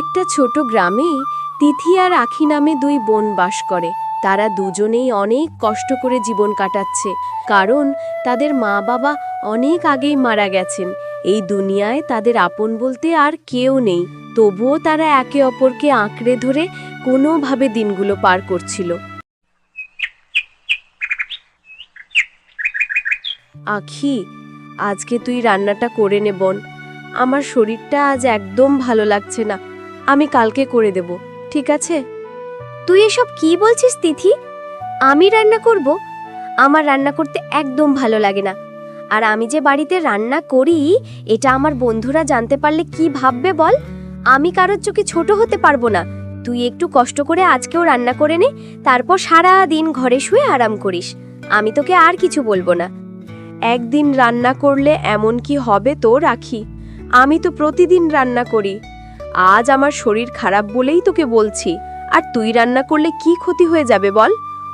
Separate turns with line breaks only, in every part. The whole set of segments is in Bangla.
একটা ছোট গ্রামে তিথি আর আখি নামে দুই বোন বাস করে। তারা দুজনেই অনেক কষ্ট করে জীবন কাটাচ্ছে, কারণ তাদের মা বাবা অনেক আগেই মারা গেছেন। এই দুনিয়ায় তাদের আপন বলতে আর কেউ নেই, তবুও তারা একে অপরকে আঁকড়ে ধরে কোনোভাবে দিনগুলো পার করছিল। আখি, আজকে তুই রান্নাটা করে নে বোন। আমার শরীরটা আজ একদম ভালো লাগছে না। আমি কালকে করে দেব, ঠিক আছে?
তুই এসব কি বলছিস, তিথি? আমি রান্না করব? আমার রান্না করতে একদম ভালো লাগে না। আর আমি যে বাড়িতে রান্না করি, এটা আমার বন্ধুরা জানতে পারলে কি ভাববে বল? আমি কারোর চোখে ছোট হতে পারব না। তুই একটু কষ্ট করে আজকেও রান্না করে নে, তারপর সারা দিন ঘরে শুয়ে আরাম করিস। আমি তোকে আর কিছু বলব না।
একদিন রান্না করলে এমন কি হবে তো, রাখি। আমি তো প্রতিদিন রান্না করি। আজ আমার শরীর খারাপ বলেই তোকে বলছি। আর তুই রান্না করলে কি ক্ষতি হয়ে যাবে বল?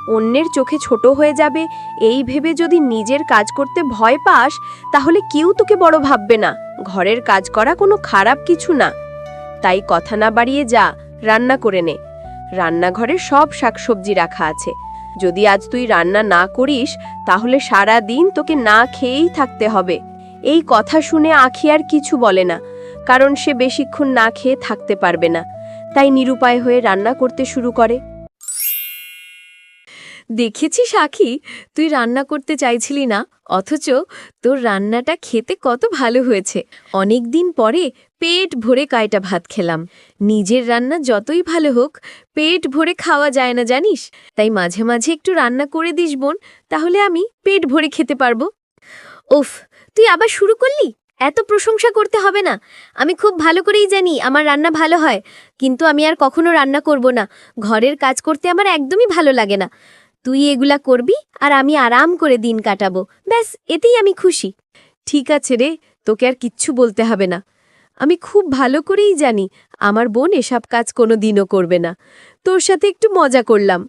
অন্যের চোখে ছোট হয়ে যাবে, এই ভেবে যদি নিজের কাজ করতে ভয় পাস, তাহলে কেউ তোকে বড় ভাববে না। ঘরের কাজ করা কোনো খারাপ কিছু না। তাই কথা না বাড়িয়ে যা, রান্না করে নে। রান্নাঘরে সব শাকসবজি রাখা আছে। যদি আজ তুই রান্না না করিস, তাহলে সারা দিন তোকে না খেয়েই থাকতে হবে। এই কথা শুনে আখি আর কিছু বলে না, কারণ সে বেশিক্ষণ না খেয়ে থাকতে পারবে না। তাই নিরুপায় হয়ে রান্না করতে শুরু করে। দেখেছিস আখি, তুই রান্না করতে চাইছিলি না, অথচ তোর রান্নাটা খেতে কত ভালো হয়েছে। অনেক দিন পরে পেট ভরে কায়টা ভাত খেলাম। নিজের রান্না যতই ভালো হোক, পেট ভরে খাওয়া যায় না জানিস? তাই মাঝে মাঝে একটু রান্না করে দিস বোন, তাহলে আমি পেট ভরে খেতে পারব।
উফ তুই আবার শুরু করলি? এত প্রশংসা করতে হবে না। আমি খুব ভালো করেই জানি আমার রান্না ভালো হয়, কিন্তু আমি আর কখনো রান্না করব না। ঘরের কাজ করতে আমার একদমই ভালো লাগে না। তুই এগুলা করবি আর আমি আরাম করে দিন কাটাবো। ব্যাস, এতেই আমি খুশি।
ঠিক আছে রে, তোকে আর কিচ্ছু বলতে হবে না। আমি খুব ভালো করেই জানি আমার বোন এসব কাজ কোনো দিনও করবে না। তোর সাথে একটু মজা করলাম।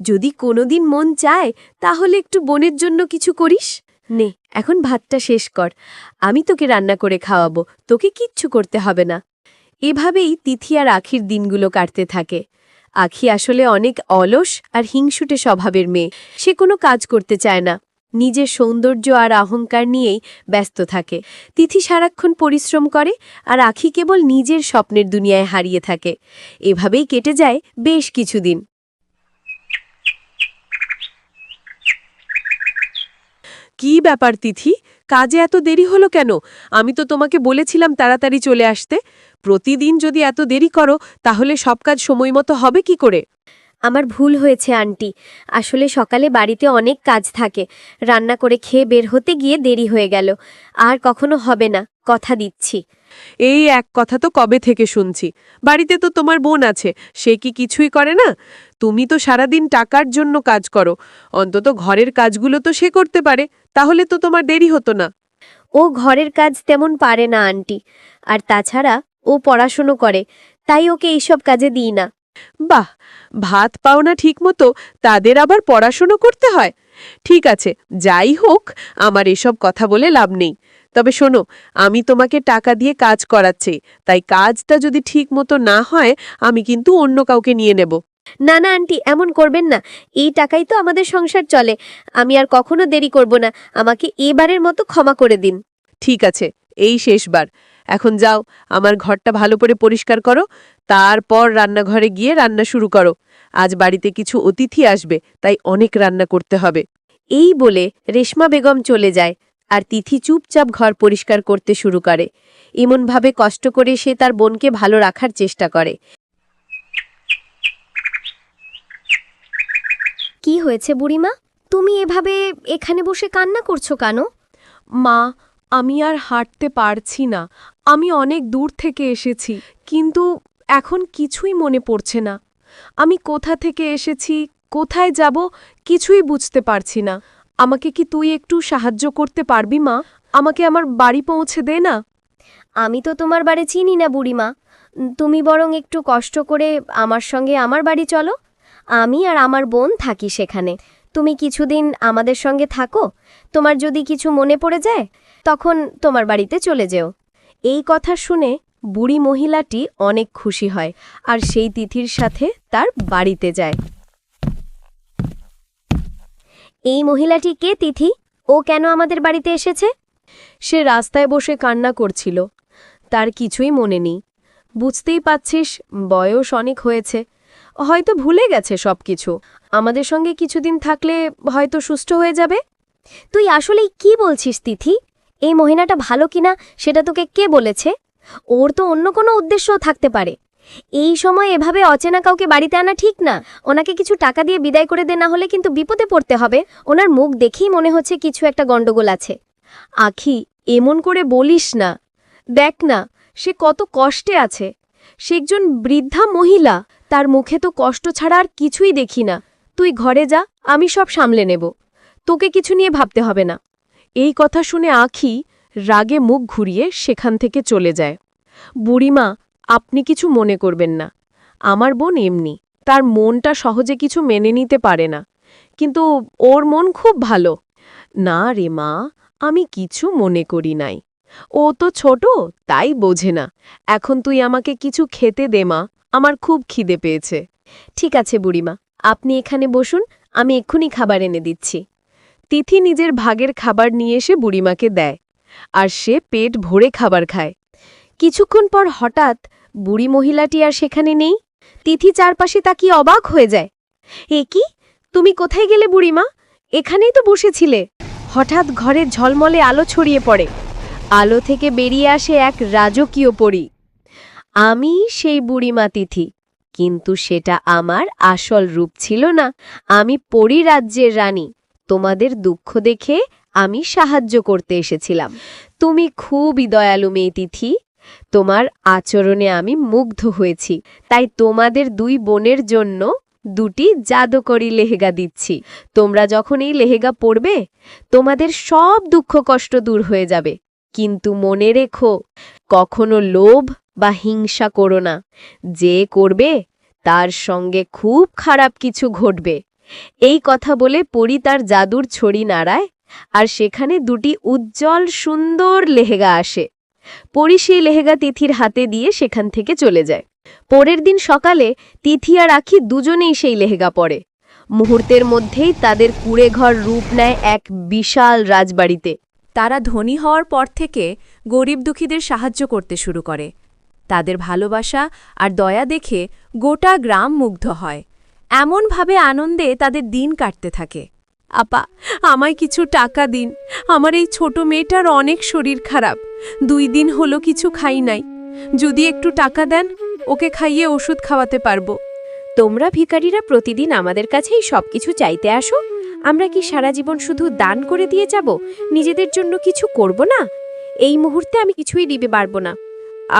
যদি কোনোদিন মন চায়, তাহলে একটু বোনের জন্য কিছু করিস। নে, এখন ভাতটা শেষ কর। আমি তোকে রান্না করে খাওয়াবো, তোকে কিচ্ছু করতে হবে না। এভাবেই তিথি আর আখির দিনগুলো কাটতে থাকে। আখি আসলে অনেক অলস আর হিংসুটে স্বভাবের মেয়ে। সে কোনো কাজ করতে চায় না। নিজের সৌন্দর্য আর অহংকার নিয়েই ব্যস্ত থাকে। তিথি সারাক্ষণ পরিশ্রম করে আর আখি কেবল নিজের স্বপ্নের দুনিয়ায় হারিয়ে থাকে। এভাবেই কেটে যায় বেশ কিছুদিন। কি ব্যাপার তিথি? কাজে এত দেরি হলো কেন? আমি তো তোমাকে বলেছিলাম তাড়াতাড়ি চলে আসতে। প্রতিদিন যদি এত দেরি করো তাহলে সব কাজ সময় মতো হবে কি করে?
আমার ভুল হয়েছে আন্টি। আসলে সকালে বাড়িতে অনেক কাজ থাকে। রান্না করে খেয়ে বের হতে গিয়ে দেরি হয়ে গেল। আর কখনো হবে না কথা দিচ্ছি।
এই এক কথা তো কবে থেকে শুনছি? বাড়িতে তো তোমার বোন আছে সে কি কিছুই করে না? তুমি তো সারাদিন টাকার জন্য কাজ করো। অন্তত ঘরের কাজগুলো তো সে করতে পারে। তাহলে তো তোমার দেরি হতো না।
ও ঘরের কাজ তেমন পারে না আন্টি। আর তাছাড়া ও পড়াশুনো করে তাই ওকে এইসব কাজে দিই না।
বাহ ভাত পাও না ঠিক মতো তাদের আবার পড়াশুনো করতে হয়? ঠিক আছে যাই হোক আমার এসব কথা বলে লাভ নেই। তবে শোনো আমি তোমাকে টাকা দিয়ে কাজ করাচ্ছি তাই কাজটা যদি ঠিক মতো না হয় আমি কিন্তু অন্য কাউকে নিয়ে নেব।
না না আন্টি এমন করবেন না। এই টাকাই তো আমাদের সংসার চলে। আমি আর কখনো দেরি করব না। আমাকে এবারের মতো ক্ষমা করে দিন।
ঠিক আছে এই শেষবার। এখন যাও আমার ঘরটা ভালো করে পরিষ্কার করো। তারপর রান্নাঘরে গিয়ে রান্না শুরু করো। আজ বাড়িতে কিছু অতিথি আসবে তাই অনেক রান্না করতে হবে। এই বলে রেশমা বেগম চলে যায় আর তিথি চুপচাপ ঘর পরিষ্কার করতে শুরু করে। এমনভাবে কষ্ট করে সে তার বোনকে ভালো রাখার চেষ্টা করে।
কি হয়েছে বুড়িমা? তুমি এভাবে এখানে বসে কান্না করছ কেন?
মা আমি আর হাঁটতে পারছি না। আমি অনেক দূর থেকে এসেছি কিন্তু এখন কিছুই মনে পড়ছে না। আমি কোথা থেকে এসেছি কোথায় যাব কিছুই বুঝতে পারছি না। আমাকে কি তুই একটু সাহায্য করতে পারবি মা? আমাকে আমার বাড়ি পৌঁছে দে না।
আমি তো তোমার বাড়ি চিনি না বুড়িমা। তুমি বরং একটু কষ্ট করে আমার সঙ্গে আমার বাড়ি চলো। আমি আর আমার বোন থাকি সেখানে। তুমি কিছুদিন আমাদের সঙ্গে থাকো। তোমার যদি কিছু মনে পড়ে যায়, তখন তোমার বাড়িতে চলে যেও।
এই কথা শুনে বুড়ি মহিলাটি অনেক খুশি হয় আর সেই তিথির সাথে তার বাড়িতে যায়।
এই মহিলাটি কে তিথি? ও কেন আমাদের বাড়িতে এসেছে?
সে রাস্তায় বসে কান্না করছিল। তার কিছুই মনে নেই। বুঝতেই পাচ্ছিস বয়স অনেক হয়েছে। হয়তো ভুলে গেছে সবকিছু। আমাদের সঙ্গে কিছুদিন থাকলে হয়তো সুস্থ হয়ে যাবে।
তুই আসলেই কি বলছিস, তিথি? এই মহিলাটা ভালো কিনা সেটা তোকে কে বলেছে? ওর তো অন্য কোনো উদ্দেশ্যও থাকতে পারে। এই সময় এভাবে অচেনা কাউকে বাড়িতে আনা ঠিক না। ওনাকে কিছু টাকা দিয়ে বিদায় করে দে, না হলে কিন্তু বিপদে পড়তে হবে। ওনার মুখ দেখেই মনে হচ্ছে কিছু একটা গন্ডগোল আছে।
আখি, এমন করে বলিস না। দেখ না, সে কত কষ্টে আছে। সে একজন বৃদ্ধা মহিলা। তার মুখে তো কষ্ট ছাড়া আর কিছুই দেখি না। তুই ঘরে যা, আমি সব সামলে নেব। তোকে কিছু নিয়ে ভাবতে হবে না। এই কথা শুনে আখি রাগে মুখ ঘুরিয়ে সেখান থেকে চলে যায়। বুড়িমা, আপনি কিছু মনে করবেন না। আমার বোন এমনি। তার মনটা সহজে কিছু মেনে নিতে পারে না। কিন্তু ওর মন খুব ভালো। না রে মা, আমি কিছু মনে করি নাই। ও তো ছোট, তাই বোঝে না। এখন তুই আমাকে কিছু খেতে দে মা। আমার খুব খিদে পেয়েছে। ঠিক আছে বুড়িমা, আপনি এখানে বসুন, আমি এক্ষুনি খাবার এনে দিচ্ছি। তিথি নিজের ভাগের খাবার নিয়ে এসে বুড়িমাকে দেয়, আর সে পেট ভরে খাবার খায়। কিছুক্ষণ পর হঠাৎ বুড়ি মহিলাটি আর সেখানে নেই। তিথি চারপাশে তাকিয়ে অবাক হয়ে যায়। এ কি? তুমি কোথায় গেলে বুড়িমা? এখানেই তো বসেছিলে। হঠাৎ ঘরে ঝলমলে আলো ছড়িয়ে পড়ে। আলো থেকে বেরিয়ে আসে এক রাজকীয় পরী। আমি সেই বুড়িমা তিথি, কিন্তু সেটা আমার আসল রূপ ছিল না। আমি পরী রাজ্যের রানী, তোমাদের দুঃখ দেখে আমি সাহায্য করতে এসেছিলাম। তুমি খুবই দয়ালু মেয়ে তিথি, তোমার আচরণে আমি মুগ্ধ হয়েছি, তাই তোমাদের দুই বোনের জন্য দুটি জাদুকরি লেহেগা দিচ্ছি। তোমরা যখন এই লেহেগা পড়বে তোমাদের সব দুঃখ কষ্ট দূর হয়ে যাবে। কিন্তু মনে রেখো কখনো লোভ বা হিংসা করো না। যে করবে, তার সঙ্গে খুব খারাপ কিছু ঘটবে। এই কথা বলে পরি তার জাদুর ছড়ি নাড়ায়, আর সেখানে দুটি উজ্জ্বল সুন্দর লেহেগা আসে। পরি সেই লেহেগা তিথির হাতে দিয়ে সেখান থেকে চলে যায়। পরের দিন সকালে তিথি আর আখি দুজনেই সেই লেহেগা পরে। মুহূর্তের মধ্যেই তাদের কুড়ে ঘর রূপ নেয় এক বিশাল রাজবাড়িতে।
তারা ধনী হওয়ার পর থেকে গরিব দুঃখীদের সাহায্য করতে শুরু করে। তাদের ভালোবাসা আর দয়া দেখে গোটা গ্রাম মুগ্ধ হয়। এমনভাবে আনন্দে তাদের দিন কাটতে থাকে। আপা, আমায় কিছু টাকা দিন। আমার এই ছোট মেয়েটার অনেক শরীর খারাপ। দুই দিন হলো কিছু খাই নাই। যদি একটু টাকা দেন, ওকে খাইয়ে ওষুধ খাওয়াতে পারব।
তোমরা ভিখারিরা প্রতিদিন আমাদের কাছেই সবকিছু চাইতে আসো। আমরা কি সারা জীবন শুধু দান করে দিয়ে যাব? নিজেদের জন্য কিছু করব না? এই মুহূর্তে আমি কিছুই দিতে পারব না।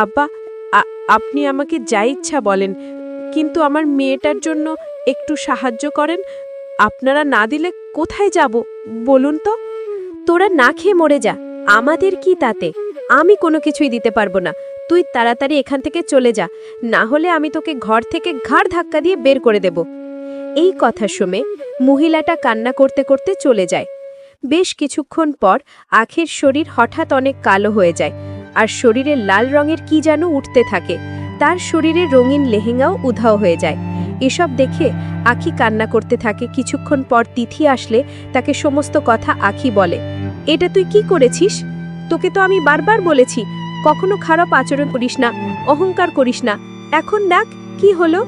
আব্বা আপনি আমাকে যা ইচ্ছা বলেন, কিন্তু আমার মেয়েটার জন্য একটু সাহায্য করেন। আপনারা না দিলে কোথায় যাব, বলুন তো? তোরা না খেয়ে মরে যা, আমাদের কি তাতে? আমি কোনো কিছুই দিতে পারব না। তুই তাড়াতাড়ি এখান থেকে চলে যা, না হলে আমি তোকে ঘর থেকে ঘাড় ধাক্কা দিয়ে বের করে দেব। এই কথা শুনে মহিলাটা কান্না করতে করতে চলে যায়। বেশ কিছুক্ষণ পর আখের শরীর হঠাৎ অনেক কালো হয়ে যায় আর শরীরে লাল রঙের কি যেন উঠতে থাকে। তার শরীরে রঙিন লেহেঙ্গাও উধাও হয়ে যায়। এসব দেখে আখি কান্না করতে থাকে। কিছুক্ষণ পর তিথি আসলে তাকে সমস্ত কথা আখি বলে। এটা তুই কি করেছিস? তোকে তো আমি বারবার বলেছি, কখনো খারাপ আচরণ করিস না, অহংকার করিস না। এখন দেখ, কি হলো?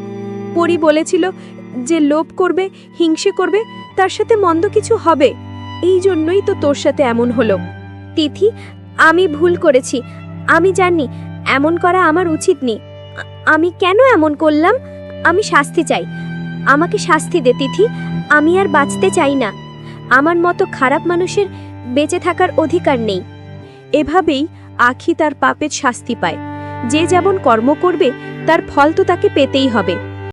পরি বলেছিল যে লোভ করবে, হিংসে করবে, তার সাথে মন্দ কিছু হবে। এই জন্যই তো তোর সাথে এমন হলো।
তিথি, আমি ভুল করেছি। আমি জানি, এমন করা আমার উচিত নেই। আমি কেন এমন করলাম? আমি শাস্তি চাই। আমাকে শাস্তি দে, তিথি। আমি আর বাঁচতে চাই না। আমার মতো খারাপ মানুষের বেঁচে থাকার অধিকার নেই।
এভাবেই আখি তার পাপের শাস্তি পায়। যে যেমন কর্ম করবে, তার ফল তো তাকে পেতেই হবে।